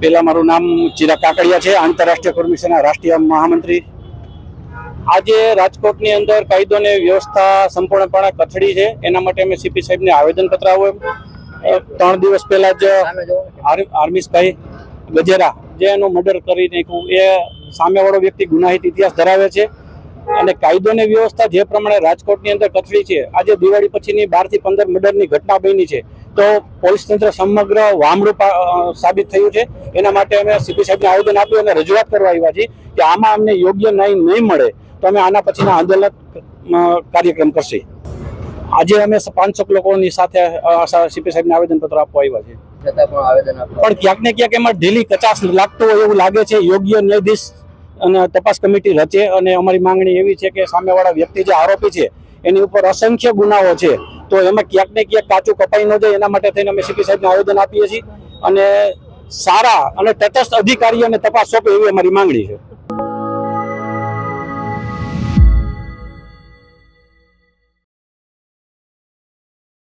પેલા મારું નામ ચિરાગ કાકડિયા છે આંતરરાષ્ટ્રીય કોર્મિશનના રાષ્ટ્રીય મહામંત્રી. આજે રાજકોટની અંદર કાયદો અને વ્યવસ્થા સંપૂર્ણપણે કથળી છે એના માટે અમે સીપી સાહેબને આવેદનપત્ર આવ્યું ત્રણ દિવસ પહેલા જ આર- આર્મિસભાઈ ગજેરા જે એનું મર્ડર કરી નાખ્યું એ સામેવાળો વ્યક્તિ ગુનાહિત ઇતિહાસ ધરાવે છે. અને કાયદો અને વ્યવસ્થા જે પ્રમાણે રાજકોટની અંદર કથળી છે આજે દિવાળી પછીની બારથી પંદર મર્ડરની ઘટના બની છે. તો પોલીસ તંત્ર સમગ્ર વામડું સાબિત થયું છે. એના માટે અમે સીપી સાહેબને આવેદન આપ્યું અને રજૂઆત કરવા આવ્યા છીએ કે આમાં અમને યોગ્ય ન્યાય નહીં મળે તો અમે આના પછીના આંદોલન કાર્યક્રમ કરશે. આજે અમે પાંચસો લોકોની સાથે સીપી સાહેબને આવેદનપત્ર આપવા આવ્યા છીએ. પણ ક્યાંક ને ક્યાંક એમાં ઢીલી કચાશ લાગતો હોય એવું લાગે છે. યોગ્ય ન્યાયાધીશ અને તપાસ કમિટી રચે અને અમારી માંગણી એવી છે કે સામેવાળા વ્યક્તિ જે આરોપી છે એની ઉપર અસંખ્ય ગુનાઓ છે. તો એમાં ક્યાંક ને ક્યાંક કાચું કપાઈ ન જાય, એના માટે થઈને અમે સીપી સાહેબને આવેદન આપીએ છીએ. અને સારા અને તટસ્થ અધિકારીઓને તપાસ સોંપે એવી અમારી માંગણી છે.